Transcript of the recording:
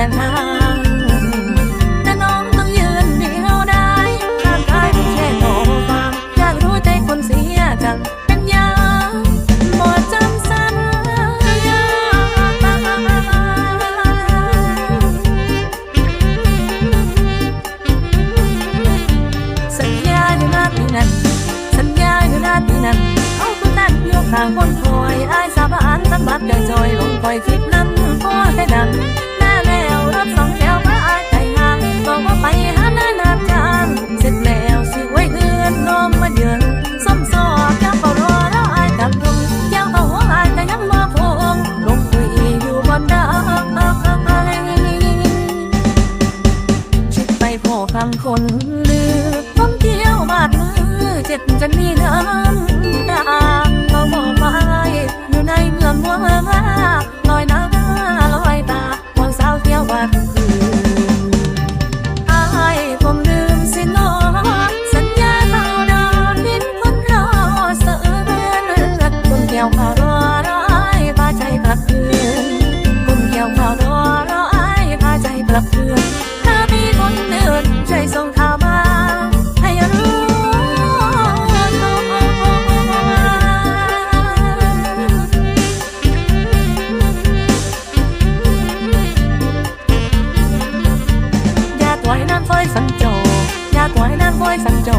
ยงห่างแต่น้องต้องยืนเดียวได้ท่างกายไม่แค่โง่ฟังอยากรู้ใจคนเสียกังเป็นยัหมดำสัญญาสัญญาอยู่นาทนันสัญญาอยู่นานันเอาคุนั่นโยกข้นคอยอายสาบานตั้งบัดเดินจอยลงคอยคิดนั้นพอได้นั้น ลือต้องเที่ยวบานมือเจ็บจะมีน้ำตา อยสังโจอยากไหวน้ำห้อยสังโจ